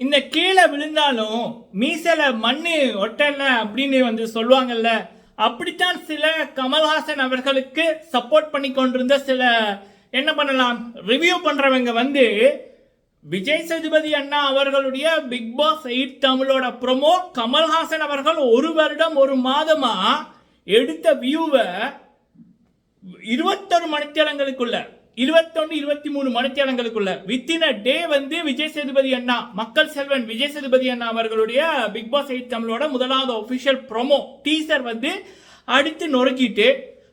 இந்த கீழே விழுந்தாலும் மீசல மண்ணு ஒட்டல அப்படின்னு வந்து சொல்லுவாங்கல்ல அப்படித்தான் சில கமல்ஹாசன் அவர்களுக்கு சப்போர்ட் பண்ணி கொண்டிருந்த சில என்ன பண்ணலாம் ரிவ்யூ பண்றவங்க வந்து விஜய் சேதுபதி அண்ணா அவர்களுடைய பிக் பாஸ் எயிட் தமிழோட ப்ரொமோ கமல்ஹாசன் அவர்கள் ஒரு வருடம் ஒரு மாதமா எடுத்த வியூவை இருபத்தொரு மணித்தேலங்களுக்குள்ள இருபத்தொன்று இருபத்தி மூணு மணித்தேலங்களுக்குள்ள வித்தின் அ டே வந்து விஜய் சேதுபதி அண்ணா மக்கள் செல்வன் விஜய் சேதுபதி அண்ணா அவர்களுடைய பிக் பாஸ் எயிட் தமிழோட முதலாவது ஒபிஷியல் ப்ரோமோ டீசர் வந்து அடித்து நொறுக்கிட்டு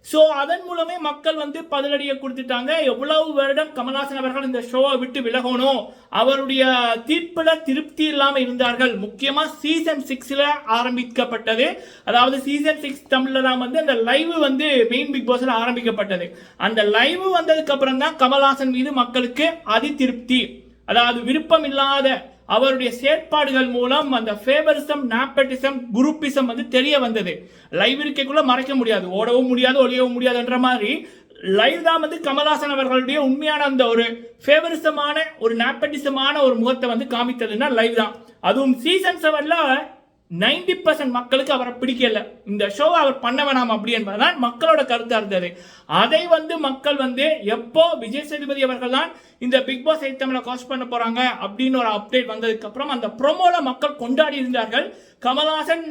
ஸோ அதன் மூலமே மக்கள் வந்து பதிலடியை கொடுத்துட்டாங்க. எவ்வளவு வருடம் கமல்ஹாசன் அவர்கள் இந்த ஷோவை விட்டு விலகணும்? அவருடைய தீர்ப்பில் திருப்தி இல்லாமல் இருந்தார்கள். முக்கியமாக சீசன் சிக்ஸில் ஆரம்பிக்கப்பட்டது. அதாவது சீசன் சிக்ஸ் தமிழில் தான் வந்து அந்த லைவ் வந்து மெயின் பிக் பாஸில் ஆரம்பிக்கப்பட்டது. அந்த லைவ் வந்ததுக்கு அப்புறம் தான் கமல்ஹாசன் மீது மக்களுக்கு அதி திருப்தி அதாவது விருப்பம் இல்லாத அவருடைய செயற்பாடுகள் மூலம் அந்த ஃபேவரிசம் நாப்பட்டிசம் குரூப்பிசம் வந்து தெரிய வந்தது. லைவ் இருக்கைக்குள்ள மறைக்க முடியாது. ஓடவும் முடியாது ஒழியவும் முடியாதுன்ற மாதிரி லைவ் தான் வந்து கமல்ஹாசன் அவர்களுடைய உண்மையான அந்த ஒரு ஃபேவரிசமான ஒரு நாப்பட்டிசமான ஒரு முகத்தை வந்து காமித்ததுன்னா லைவ் தான். அதுவும் சீசன் செவன்ல நைன்டி பர்சன்ட் மக்களுக்கு அவரை பிடிக்கல. இந்த ஷோவை அவர் பண்ண வேணாம் அப்படி என்பதுதான் மக்களோட கருத்தா இருந்தது. அதை வந்து மக்கள் வந்து எப்போ விஜய் சேதுபதி அவர்கள் தான் இந்த பிக் பாஸ் எயிட் தமிழை காஸ்ட் பண்ண போறாங்க அப்படின்னு ஒரு அப்டேட் வந்ததுக்கு அப்புறம் அந்த ப்ரோமோல மக்கள் கொண்டாடி இருந்தார்கள். கமல்ஹாசன்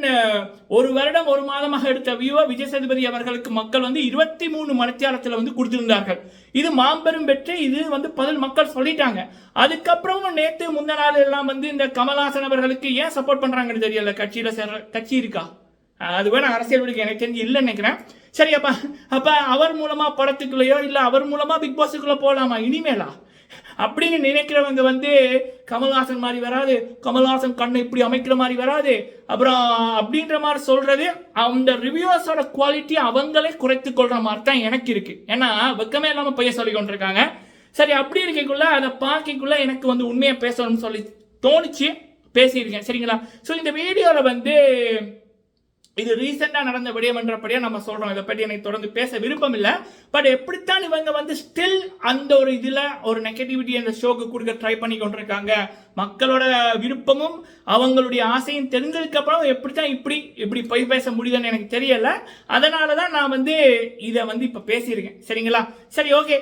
ஒரு வருடம் ஒரு மாதமாக எடுத்த வியூவை விஜய் சேதுபதி அவர்களுக்கு மக்கள் வந்து இருபத்தி மூணு மணித்தியாலத்தில் வந்து கொடுத்திருந்தார்கள். இது மாம்பெரும் பெற்று இது வந்து பதில் மக்கள் சொல்லிட்டாங்க. அதுக்கப்புறம் நேற்று முந்த நாள் எல்லாம் வந்து இந்த கமல்ஹாசன் அவர்களுக்கு ஏன் சப்போர்ட் பண்றாங்கன்னு தெரியல. கட்சியில் சேர கட்சி இருக்கா? அது வேணா அரசியல் விடுக்க எனக்கு தெரிஞ்சு இல்லைன்னு நினைக்கிறேன். சரி அப்பா அப்போ அவர் மூலமா படத்துக்குள்ளேயோ இல்லை அவர் மூலமாக பிக் பாஸுக்குள்ளே போகலாமா இனிமேலா? அப்படின்னு நினைக்கிறவங்க வந்து கமல்ஹாசன் மாதிரி வராது. கமல்ஹாசன் கண்ணை இப்படி அமைக்கிற மாதிரி வராது. அப்புறம் அப்படின்ற மாதிரி சொல்றது அந்த ரிவ்யூஸோட குவாலிட்டி அவங்களே குறைத்து கொள்ற மாதிரி தான் எனக்கு இருக்கு. ஏன்னா வெக்கமே இல்லாமல் பையன் சொல்லி கொண்டிருக்காங்க. சரி அப்படி இருக்கக்குள்ள அதை பார்க்கக்குள்ள எனக்கு வந்து உண்மையை பேசணும்னு சொல்லி தோணுச்சு. பேசியிருக்கேன். சரிங்களா? ஸோ இந்த வீடியோவில் வந்து இது ரீசெண்டாக நடந்த விடயம்ன்றபடியாக நம்ம சொல்கிறோம் இதை பற்றி எனக்கு தொடர்ந்து பேச விருப்பம் இல்லை பட் எப்படித்தான் இவங்க வந்து ஸ்டில் அந்த ஒரு இதில் ஒரு நெகட்டிவிட்டி அந்த ஷோக்கு கொடுக்க ட்ரை பண்ணி கொண்டிருக்காங்க? மக்களோட விருப்பமும் அவங்களுடைய ஆசையும் தெரிஞ்சதுக்கப்புறம் எப்படித்தான் இப்படி இப்படி பொய் பேச முடியுதுன்னு எனக்கு தெரியலை. அதனால தான் நான் வந்து இதை வந்து இப்போ பேசியிருக்கேன். சரிங்களா? சரி ஓகே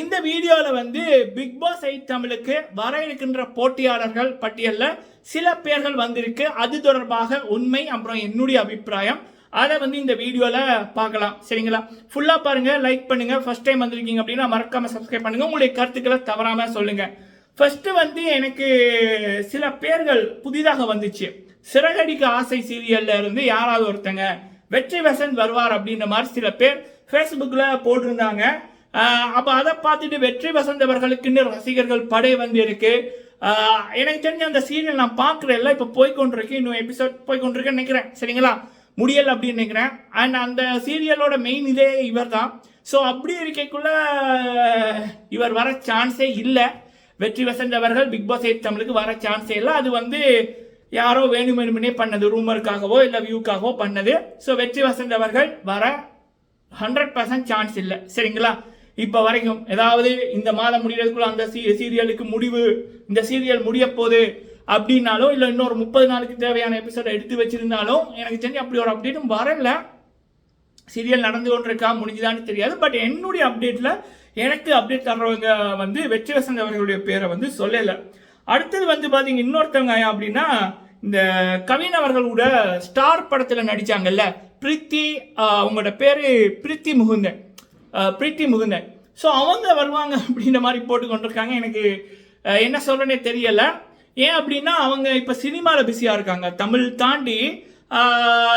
இந்த வீடியோவில் வந்து பிக் பாஸ் எயிட் தமிழுக்கு வர இருக்கின்ற போட்டியாளர்கள் பட்டியலில் சில பேர்கள் வந்திருக்கு. அது தொடர்பாக உண்மை அப்புறம் என்னுடைய அபிப்பிராயம். அதை வந்து இந்த வீடியோவில் பார்க்கலாம். சரிங்களா? ஃபுல்லாக பாருங்கள் லைக் பண்ணுங்க. ஃபர்ஸ்ட் டைம் வந்திருக்கீங்க அப்படின்னா மறக்காமல் சப்ஸ்கிரைப் பண்ணுங்கள் உங்களுடைய கருத்துக்களை தவறாமல் சொல்லுங்கள் ஃபஸ்ட்டு வந்து எனக்கு சில பேர்கள் புதிதாக வந்துச்சு. சிறகடிக்கு ஆசை சீரியல்ல இருந்து யாராவது ஒருத்தங்க வெற்றி வசந்த் வருவார் அப்படின்ற மாதிரி சில பேர் ஃபேஸ்புக்கில் போட்டிருந்தாங்க. அப்போ அதை பார்த்துட்டு வெற்றி வசந்தவர்களுக்குன்னு ரசிகர்கள் படை வந்து இருக்கு. எனக்கு தெரிஞ்ச அந்த சீரியல் நான் பார்க்குறேன்ல இப்போ போய்கொண்டிருக்கு இன்னும் எபிசோட் போய்கொண்டிருக்கேன்னு நினைக்கிறேன். சரிங்களா? முடியல அப்படின்னு நினைக்கிறேன். அண்ட் அந்த சீரியலோட மெயின் இதே இவர் தான் ஸோ அப்படி இருக்கக்குள்ள இவர் வர சான்ஸே இல்லை. வெற்றி வசந்தவர்கள் பிக் பாஸ் எயிட் தமிழுக்கு வர சான்ஸே இல்லை. அது வந்து யாரோ வேணும் வேணுமெனே பண்ணது ரூமருக்காகவோ இல்லை வியூக்காகவோ பண்ணது. ஸோ வெற்றி வசந்தவர்கள் வர ஹண்ட்ரட் பர்சன்ட் சான்ஸ் இல்லை. சரிங்களா? இப்போ வரைக்கும் ஏதாவது இந்த மாதம் முடிகிறதுக்குள்ள அந்த சீ சீரியலுக்கு முடிவு இந்த சீரியல் முடிய போகுது அப்படின்னாலோ இல்லை இன்னொரு முப்பது நாளுக்கு தேவையான எபிசோட எடுத்து வச்சிருந்தாலும் எனக்கு தெரிஞ்சு அப்படி ஒரு அப்டேட்டும் வரல. சீரியல் நடந்து கொண்டிருக்கா முடிஞ்சுதான்னு தெரியாது. பட் என்னுடைய அப்டேட்டில் எனக்கு அப்டேட் தர்றவங்க வந்து வெற்றி வசந்த் அவர்களுடைய பேரை வந்து சொல்லலை. அடுத்தது வந்து பார்த்தீங்க இன்னொருத்தவங்க அப்படின்னா இந்த கவின் அவர்கள் கூட ஸ்டார் படத்தில் நடித்தாங்கல்ல பிரித்தி அவங்களோட பேர் பிரித்தி முகுந்தன். பிரீத்தி முகுந்தன் ஸோ அவங்க வருவாங்க அப்படின்ற மாதிரி போட்டு கொண்டிருக்காங்க எனக்கு என்ன சொல்கிறேனே தெரியலை. ஏன் அப்படின்னா அவங்க இப்போ சினிமாவில் பிஸியாக இருக்காங்க. தமிழ் தாண்டி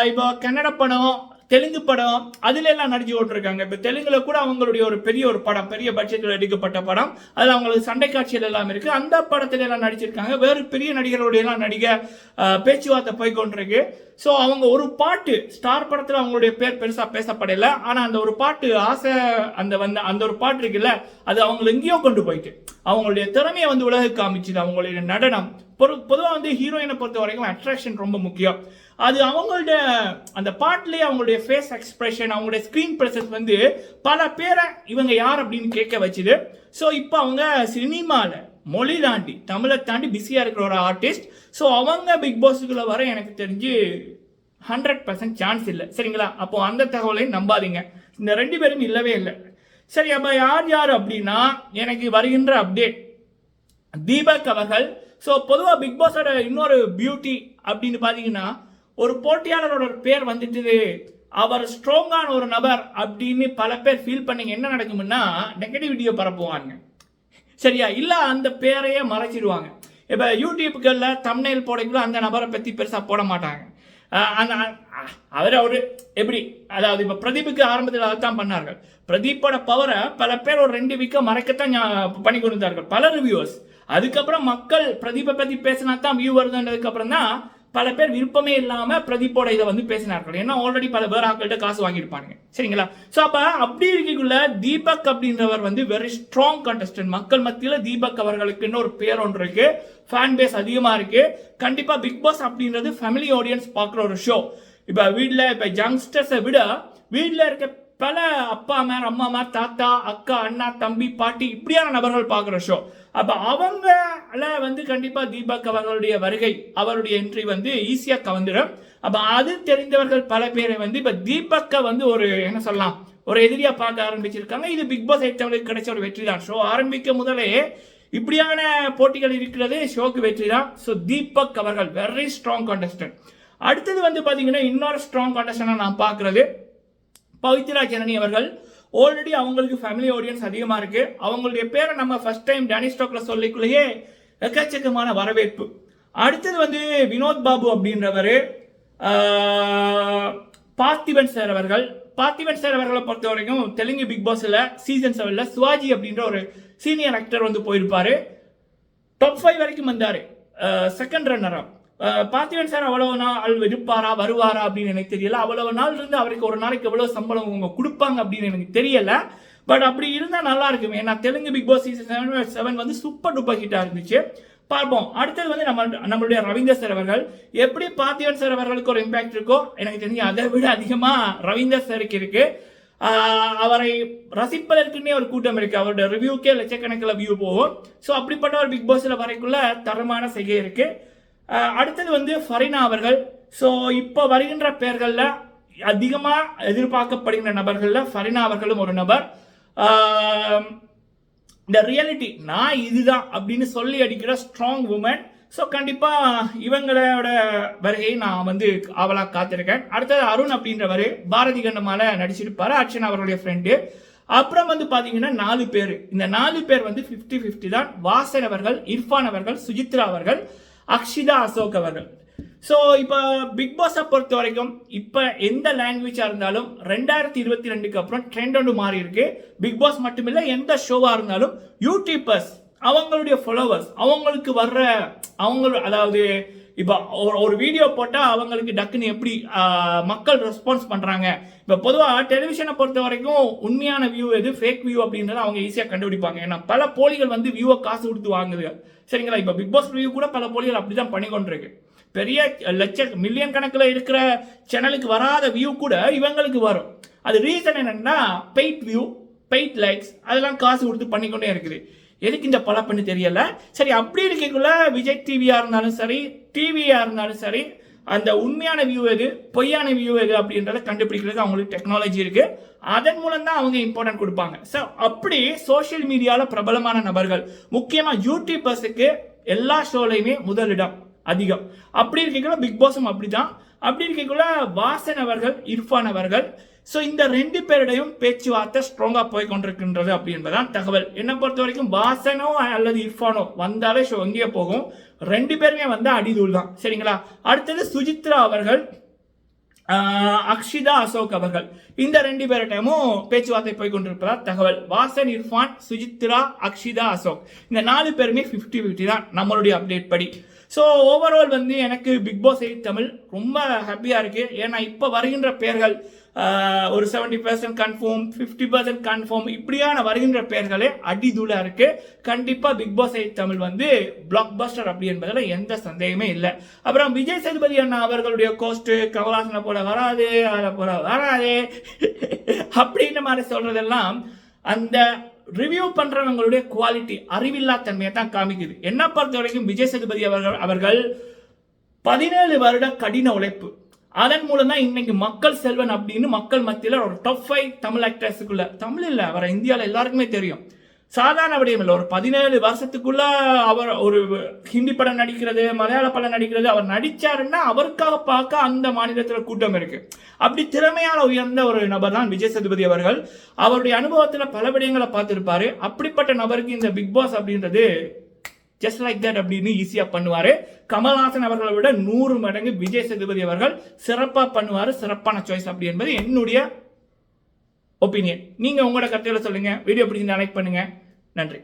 இப்போ கன்னட படம் தெலுங்கு படம் அதுல எல்லாம் நடிச்சு ஓட்டிருக்காங்க இப்போ தெலுங்குல கூட அவங்களுடைய ஒரு பெரிய ஒரு படம் பெரிய பட்ஜெட்டில் எடுக்கப்பட்ட படம். அதில் அவங்களுக்கு சண்டை காட்சிகள் எல்லாம் இருக்கு. அந்த படத்துல எல்லாம் நடிச்சிருக்காங்க. வேறு பெரிய நடிகர்களுடைய எல்லாம் நடிக பேச்சுவார்த்தை போய்கொண்டிருக்கு ஸோ அவங்க ஒரு பாட்டு ஸ்டார் படத்தில் அவங்களுடைய பேர் பெருசாக பேசப்படல. ஆனால் அந்த ஒரு பாட்டு ஆசை அந்த வந்த அந்த ஒரு பாட்டு இருக்குல்ல அது அவங்களை எங்கேயோ கொண்டு போயிட்டு அவங்களுடைய திறமையை வந்து உலக காமிச்சுது அவங்களுடைய நடனம். பொது பொதுவாக வந்து ஹீரோயினை பொறுத்த வரைக்கும் அட்ராக்ஷன் ரொம்ப முக்கியம். அது அவங்களோட அந்த பாட்டிலே அவங்களுடைய ஃபேஸ் எக்ஸ்பிரஷன் அவங்களுடைய ஸ்க்ரீன் ப்ரெசன்ஸ் வந்து பல பேரை இவங்க யார் அப்படின்னு கேட்க வச்சுது. ஸோ இப்போ அவங்க சினிமாவில் மொழி தாண்டி தமிழை தாண்டி பிஸியாக இருக்கிற ஒரு ஆர்டிஸ்ட் ஸோ அவங்க பிக் பாஸுக்குள்ள வர எனக்கு தெரிஞ்சு ஹண்ட்ரட் பர்சன்ட் சான்ஸ் இல்லை. சரிங்களா? அப்போ அந்த தகவலையும் நம்பாதீங்க. இந்த ரெண்டு பேரும் இல்லவே இல்லை. சரி அப்போ யார் யார் அப்படின்னா எனக்கு வருகின்ற அப்டேட் தீபக் அவர்கள் ஸோ பொதுவாக பிக் பாஸோட இன்னொரு பியூட்டி அப்படின்னு பார்த்தீங்கன்னா ஒரு போட்டியாளரோட பேர் வந்துட்டு அவர் ஸ்ட்ராங்கான ஒரு நபர் அப்படின்னு பல பேர் ஃபீல் பண்ணிங்க என்ன நடக்கும்னா நெகட்டிவ் வீடியோ பரப்புவாங்க. சரியா? இல்லை அந்த பேரையே மறைச்சிடுவாங்க. இப்போ யூடியூப்களில் தம்னைல் போடக்குள்ள அந்த நபரை பற்றி பெருசாக போட மாட்டாங்க. அந்த அவர் அவர் எப்படி அதாவது இப்போ பிரதீப்புக்கு ஆரம்பத்தில் அதைத்தான் பண்ணார்கள். பிரதீப்போட பவரை பல பேர் ஒரு ரெண்டு வீக்கை மறைக்கத்தான் பண்ணி கொண்டிருந்தார்கள். பல ரிவ்யூவர்ஸ் அதுக்கப்புறம் மக்கள் பிரதீப்பை பற்றி பேசினா தான் வியூ வருதுன்றதுக்கு அப்புறம் தான் பல பேர் விருப்பமே இல்லாமல் பிரதீப்போட இதை வந்து பேசினார்கள். ஏன்னா ஆல்ரெடி பல பேர் ஆட்கள்கிட்ட காசு வாங்கியிருப்பாங்க சரிங்களா? ஸோ அப்போ அப்படி இருக்கக்குள்ள தீபக் அப்படின்றவர் வந்து வெரி ஸ்ட்ராங் கண்டஸ்டன்ட் மக்கள் மத்தியில் தீபக் அவர்களுக்குன்னு ஒரு பேர் ஒன்று இருக்கு. ஃபேன் பேஸ் அதிகமாக இருக்கு. கண்டிப்பாக பிக் பாஸ் அப்படின்றது ஃபேமிலி ஆடியன்ஸ் பார்க்குற ஒரு ஷோ இப்போ வீட்டில் இப்போ யங்ஸ்டர்ஸை விட வீட்டில் இருக்க பல அப்பா மேர் அம்மா மேர் தாத்தா அக்கா அண்ணா தம்பி பாட்டி இப்படியான நபர்கள் பார்க்குற ஷோ அப்போ அவங்கள வந்து கண்டிப்பாக தீபக் அவர்களுடைய வருகை அவருடைய என்ட்ரி வந்து ஈஸியாக கவர்ந்துடும். அப்போ அது தெரிந்தவர்கள் பல பேரை வந்து இப்போ தீபக்கை வந்து ஒரு என்ன சொல்லலாம் ஒரு எதிரியாக பார்க்க ஆரம்பிச்சிருக்காங்க. இது பிக் பாஸ் ஐட்டவங்களுக்கு கிடைச்ச ஒரு வெற்றி தான் ஷோ ஆரம்பிக்க முதலே இப்படியான போட்டிகள் இருக்கிறது ஷோக்கு வெற்றி தான் ஸோ தீபக் அவர்கள் வெரி ஸ்ட்ராங் contestant. அடுத்தது வந்து பார்த்தீங்கன்னா இன்னொரு ஸ்ட்ராங் contestant நான் பார்க்குறது. பவித்ரா ஜனனி அவர்கள். ஆல்ரெடி அவங்களுக்கு ஃபேமிலி ஆடியன்ஸ் அதிகமாக இருக்குது அவங்களுடைய பேரை நம்ம ஃபர்ஸ்ட் டைம் டேனி ஸ்டாக்ல சொல்லிக்குள்ளேயே எக்கச்சக்கமான வரவேற்பு. அடுத்தது வந்து வினோத் பாபு அப்படின்றவர் பார்த்திபன் சார் அவர்கள். பார்த்திபன் சார் அவர்களை பொறுத்த வரைக்கும் தெலுங்கு பிக் பாஸில் சீசன் செவனில் சிவாஜி அப்படின்ற ஒரு சீனியர் ஆக்டர் வந்து போயிருப்பார். டாப் ஃபைவ் வரைக்கும் வந்தார். செகண்ட் ரன்னராக பார்த்திபன் சார் அவ்வளவு நாள் இருப்பாரா வருவாரா அப்படின்னு எனக்கு தெரியல. அவ்வளவு நாள் இருந்து அவருக்கு ஒரு நாளைக்கு எவ்வளவு சம்பளம் அவங்க கொடுப்பாங்க அப்படின்னு எனக்கு தெரியல. பட் அப்படி இருந்தால் நல்லா இருக்கும். ஏன்னா Telugu Bigg Boss season seven seven வந்து சூப்பர் டூப்பர் ஹிட்டாக இருந்துச்சு. பார்ப்போம். அடுத்தது வந்து நம்ம நம்மளுடைய ரவீந்தர் சார் அவர்கள். எப்படி பார்த்திபன் சார் அவர்களுக்கு ஒரு இம்பாக்ட் இருக்கோ எனக்கு தெரிஞ்சு அதை விட அதிகமாக ரவீந்தர் சாருக்கு இருக்கு. அவரை ரசிப்பதற்குன்னே ஒரு கூட்டம் இருக்கு. அவரோட ரிவ்யூக்கே லட்சக்கணக்கில் வியூ போகும். ஸோ அப்படிப்பட்ட ஒரு பிக் பாஸில் வரைக்குள்ள தரமான செய்கை இருக்குது அடுத்தது வந்து ஃபரினா அவர்கள். ஸோ இப்போ வருகின்ற பெயர்களில் அதிகமாக எதிர்பார்க்கப்படுகின்ற நபர்களில் ஃபரினா அவர்களும் ஒரு நபர். இந்த ரியாலிட்டி நான் இதுதான் அப்படின்னு சொல்லி அடிக்கிற ஸ்ட்ராங் உமன் ஸோ கண்டிப்பாக இவங்களோட வருகையை நான் வந்து ஆவலாக காத்திருக்கேன். அடுத்தது அருண் அப்படின்றவர் பாரதி கண்டமால நடிச்சிருப்பார் அர்ச்சனா அவருடைய ஃப்ரெண்டு அப்புறம் வந்து பார்த்தீங்கன்னா நாலு பேர். இந்த நாலு பேர் வந்து ஃபிஃப்டி ஃபிஃப்டி தான். வாசன் அவர்கள் இர்ஃபான் அவர்கள் சுஜித்ரா அவர்கள். அக்ஷிதா அசோக் அவர்கள் ஸோ இப்போ பிக் பாஸை பொறுத்த வரைக்கும் இப்போ எந்த லாங்குவேஜாக இருந்தாலும் ரெண்டாயிரத்தி இருபத்தி ரெண்டுக்கு அப்புறம் ட்ரெண்ட் ஒன்று மாறி இருக்கு. பிக் பாஸ் மட்டுமில்லை எந்த ஷோவாக இருந்தாலும் யூடியூபர்ஸ் அவங்களுடைய ஃபாலோவர்ஸ் அவங்களுக்கு வர்ற அவங்க அதாவது இப்போ ஒரு ஒரு வீடியோ போட்டால் அவங்களுக்கு டக்குன்னு எப்படி மக்கள் ரெஸ்பான்ஸ் பண்ணுறாங்க இப்போ பொதுவாக டெலிவிஷனை பொறுத்த வரைக்கும் உண்மையான வியூ எது? ஃபேக் வியூ அப்படின்றத அவங்க ஈஸியாக கண்டுபிடிப்பாங்க. ஏன்னா பல போலிகள் வந்து வியூவை காசு கொடுத்து வாங்குது. சரிங்களா? இப்போ பிக் பாஸ் வியூ கூட பல போலிகள் அப்படி தான் பண்ணி கொண்டிருக்கு பெரிய லட்ச மில்லியன் கணக்கில் இருக்கிற சேனலுக்கு வராத வியூ கூட இவங்களுக்கு வரும். அது ரீசன் என்னென்னா பெயிட் வியூ பெயிட் லைக்ஸ் அதெல்லாம் காசு கொடுத்து பண்ணிக்கொண்டே இருக்குது. எதுக்கு இந்த பழப்பன்னு தெரியல? சரி அப்படி இருக்கக்குள்ள விஜய் டிவியாக இருந்தாலும் சரி டிவியாக இருந்தாலும் சரி அந்த உண்மையான வியூ எது பொய்யான வியூ எது அப்படின்றத கண்டுபிடிக்கிறதுக்கு அவங்களுக்கு டெக்னாலஜி இருக்குது அதன் மூலம் தான் அவங்க இம்பார்ட்டன்ட் கொடுப்பாங்க. ஸோ அப்படி சோஷியல் மீடியாவில் பிரபலமான நபர்கள் முக்கியமாக யூடியூபர்ஸுக்கு எல்லா ஷோலையுமே முதலிடம் அதிகம். அப்படி இருக்கக்குள்ள பிக் பாஸும் அப்படிதான். அப்படி இருக்கக்குள்ள வாசன் அவர்கள் இர்ஃபான் அவர்கள் ஸோ இந்த ரெண்டு பேருடையும் பேச்சுவார்த்தை ஸ்ட்ராங்காக போய் கொண்டிருக்கின்றது அப்படி தகவல். என்னை பொறுத்த வரைக்கும் வாசனோ அல்லது இர்ஃபானோ வந்தாலே ஸோ எங்கேயே போகும். ரெண்டு பேருமே வந்து அடிதூள் தான் சரிங்களா? அடுத்தது சுஜித்ரா அவர்கள் அக்ஷிதா அசோக் அவர்கள். இந்த ரெண்டு பேர்கிட்டமும் பேச்சுவார்த்தை போய் கொண்டிருப்பதா தகவல். வாசன் இர்ஃபான் சுஜித்ரா அக்ஷிதா அசோக். இந்த நாலு பேருமே ஃபிஃப்டி ஃபிஃப்டி தான் நம்மளுடைய அப்டேட் படி. ஸோ ஓவரால் வந்து எனக்கு பிக் பாஸ் எயிட் தமிழ் ரொம்ப ஹாப்பியாக இருக்குது ஏன்னா இப்போ வருகின்ற பெயர்கள் ஒரு seventy percent confirm fifty percent confirm இப்படியான வருகின்ற பெயர்களே அடிதூளா இருக்கு. கண்டிப்பாக பிக் பாஸ் எயிட் தமிழ் வந்து பிளாக் பஸ்டர் அப்படி என்பதில் எந்த சந்தேகமே இல்லை. அப்புறம் விஜய் சேதுபதி அண்ணா அவர்களுடைய கோஸ்ட்டு கமலாசனை போல வராது அதை போல வராது. அப்படின்ற மாதிரி சொல்றதெல்லாம் அந்த ரிவ்யூ பண்றவங்களுடைய குவாலிட்டி அறிவில்லா தன்மையை தான் காமிக்குது. என்ன பொறுத்த வரைக்கும் விஜய் சேதுபதி அவர்கள் அவர்கள் பதினேழு வருட கடின உழைப்பு. அதன் மூலம் தான் இன்னைக்கு மக்கள் செல்வன் அப்படின்னு மக்கள் மத்தியில் ஒரு டாப் ஃபைவ் தமிழ் ஆக்டர்ஸுக்குள்ள தமிழ் இல்லை அவரை இந்தியாவில் எல்லாருக்குமே தெரியும். சாதாரண விடயம் இல்லை ஒரு பதினேழு வருஷத்துக்குள்ள அவர் ஒரு ஹிந்தி படம் நடிக்கிறது மலையாள படம் நடிக்கிறது அவர் நடிச்சாருன்னா அவருக்காக பார்க்க அந்த மாநிலத்தில் கூட்டம் இருக்கு. அப்படி திறமையால உயர்ந்த ஒரு நபர் தான் விஜய் சதுபதி அவர்கள். அவருடைய அனுபவத்தில் பல விடயங்களை பார்த்துருப்பாரு. அப்படிப்பட்ட நபருக்கு இந்த பிக் பாஸ் அப்படின்றது ஜஸ்ட் லைக் தட் அப்படின்னு ஈஸியாக பண்ணுவார். கமல்ஹாசன் அவர்களை விட நூறு மடங்கு விஜய் சேதுபதி அவர்கள் சிறப்பாக பண்ணுவார். சிறப்பான சாய்ஸ் அப்படி என்பது என்னுடைய ஒப்பீனியன் நீங்கள் உங்களோட கருத்துக்களை சொல்லுங்கள் வீடியோ பிடிச்சி லைக் பண்ணுங்கள் நன்றி.